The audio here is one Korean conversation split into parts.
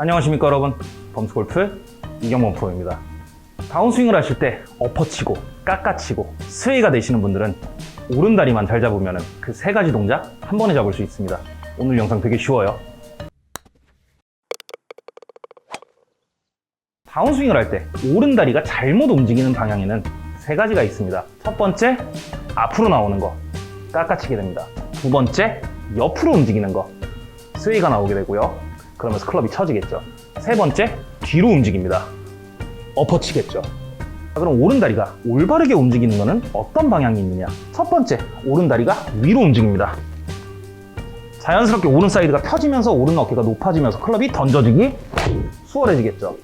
안녕하십니까 여러분. 범스골프 이경범 프로입니다. 다운스윙을 하실 때 엎어치고 깎아치고 스웨이가 되시는 분들은 오른다리만 잘 잡으면 그 세 가지 동작 한 번에 잡을 수 있습니다. 오늘 영상 되게 쉬워요. 다운스윙을 할 때 오른다리가 잘못 움직이는 방향에는 세 가지가 있습니다. 첫 번째 앞으로 나오는 거 깎아치게 됩니다. 두 번째 옆으로 움직이는 거 스웨이가 나오게 되고요. 그러면서 클럽이 쳐지겠죠. 세 번째, 뒤로 움직입니다. 엎어치겠죠. 자, 그럼 오른다리가 올바르게 움직이는 것은 어떤 방향이 있느냐? 첫 번째, 오른다리가 위로 움직입니다. 자연스럽게 오른 사이드가 펴지면서 오른 어깨가 높아지면서 클럽이 던져지기 수월해지겠죠.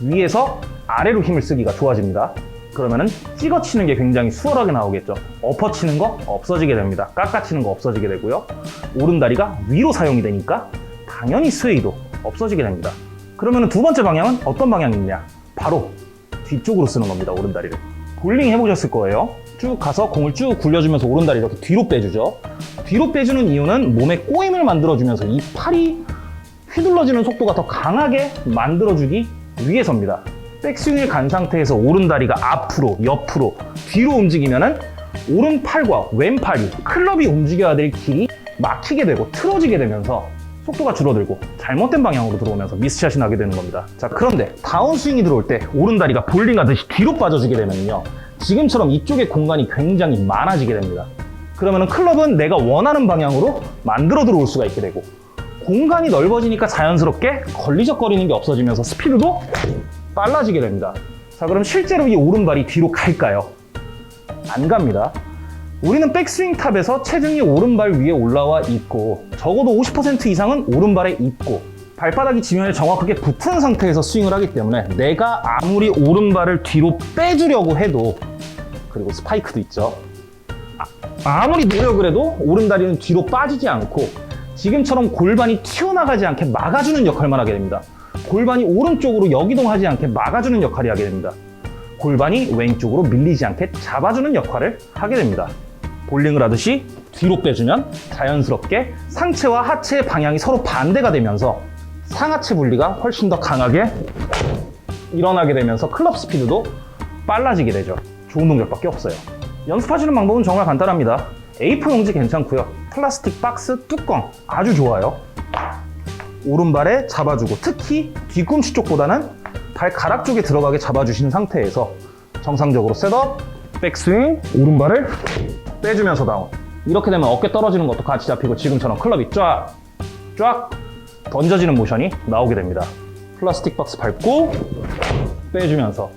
위에서 아래로 힘을 쓰기가 좋아집니다. 그러면은 찍어치는 게 굉장히 수월하게 나오겠죠. 엎어치는 거 없어지게 됩니다. 깎아치는 거 없어지게 되고요. 오른다리가 위로 사용이 되니까 당연히 스웨이도 없어지게 됩니다. 그러면 두 번째 방향은 어떤 방향이 있냐? 바로 뒤쪽으로 쓰는 겁니다. 오른다리를. 볼링 해보셨을 거예요. 쭉 가서 공을 쭉 굴려주면서 오른다리 이렇게 뒤로 빼주죠. 뒤로 빼주는 이유는 몸에 꼬임을 만들어주면서 이 팔이 휘둘러지는 속도가 더 강하게 만들어주기 위해서입니다. 백스윙을 간 상태에서 오른다리가 앞으로, 옆으로, 뒤로 움직이면은 오른팔과 왼팔이 클럽이 움직여야 될 길이 막히게 되고 틀어지게 되면서 속도가 줄어들고 잘못된 방향으로 들어오면서 미스샷이 나게 되는 겁니다. 자, 그런데 다운스윙이 들어올 때 오른다리가 볼링 하듯이 뒤로 빠져주게 되면요. 지금처럼 이쪽에 공간이 굉장히 많아지게 됩니다. 그러면은 클럽은 내가 원하는 방향으로 만들어 들어올 수가 있게 되고 공간이 넓어지니까 자연스럽게 걸리적거리는 게 없어지면서 스피드도 빨라지게 됩니다. 자, 그럼 실제로 이 오른발이 뒤로 갈까요? 안 갑니다. 우리는 백스윙 탑에서 체중이 오른발 위에 올라와 있고 적어도 50% 이상은 오른발에 있고 발바닥이 지면에 정확하게 붙은 상태에서 스윙을 하기 때문에 내가 아무리 오른발을 뒤로 빼주려고 해도 그리고 스파이크도 있죠. 아, 무리 노력을 해도 오른다리는 뒤로 빠지지 않고 지금처럼 골반이 튀어나가지 않게 막아주는 역할만 하게 됩니다. 골반이 오른쪽으로 역이동하지 않게 막아주는 역할이 하게 됩니다. 골반이 왼쪽으로 밀리지 않게 잡아주는 역할을 하게 됩니다. 볼링을 하듯이 뒤로 빼주면 자연스럽게 상체와 하체의 방향이 서로 반대가 되면서 상하체 분리가 훨씬 더 강하게 일어나게 되면서 클럽 스피드도 빨라지게 되죠. 좋은 동작밖에 없어요. 연습하시는 방법은 정말 간단합니다. A4 용지 괜찮고요. 플라스틱 박스 뚜껑 아주 좋아요. 오른발에 잡아주고 특히 뒤꿈치 쪽보다는 발가락 쪽에 들어가게 잡아주신 상태에서 정상적으로 셋업, 백스윙, 오른발을 빼주면서 다운. 이렇게 되면 어깨 떨어지는 것도 같이 잡히고 지금처럼 클럽이 쫙, 쫙 던져지는 모션이 나오게 됩니다. 플라스틱 박스 밟고 빼주면서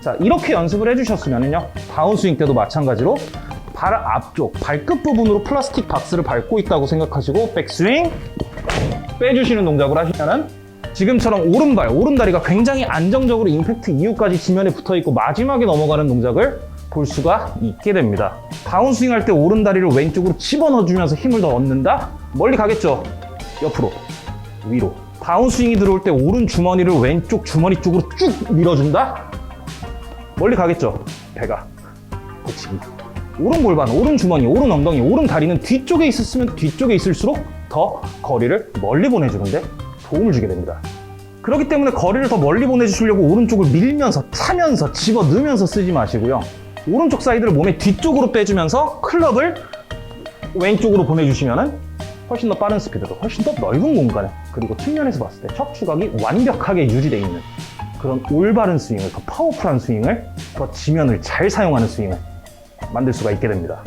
자 이렇게 연습을 해주셨으면요 다운스윙 때도 마찬가지로 발 앞쪽 발끝 부분으로 플라스틱 박스를 밟고 있다고 생각하시고 백스윙 빼주시는 동작을 하시면은 지금처럼 오른발, 오른다리가 굉장히 안정적으로 임팩트 이후까지 지면에 붙어 있고 마지막에 넘어가는 동작을 볼 수가 있게 됩니다. 다운스윙 할 때 오른 다리를 왼쪽으로 집어넣어주면서 힘을 더 얻는다? 멀리 가겠죠? 옆으로, 위로. 다운스윙이 들어올 때 오른 주머니를 왼쪽 주머니 쪽으로 쭉 밀어준다? 멀리 가겠죠? 배가. 그치. 오른 골반, 오른 주머니, 오른 엉덩이, 오른 다리는 뒤쪽에 있었으면 뒤쪽에 있을수록 더 거리를 멀리 보내주는데 도움을 주게 됩니다. 그렇기 때문에 거리를 더 멀리 보내주시려고 오른쪽을 밀면서 차면서 집어 넣으면서 쓰지 마시고요. 오른쪽 사이드를 몸의 뒤쪽으로 빼주면서 클럽을 왼쪽으로 보내주시면 훨씬 더 빠른 스피드로 훨씬 더 넓은 공간에 그리고 측면에서 봤을 때 척추각이 완벽하게 유지되어 있는 그런 올바른 스윙을 더 파워풀한 스윙을 더 지면을 잘 사용하는 스윙을 만들 수가 있게 됩니다.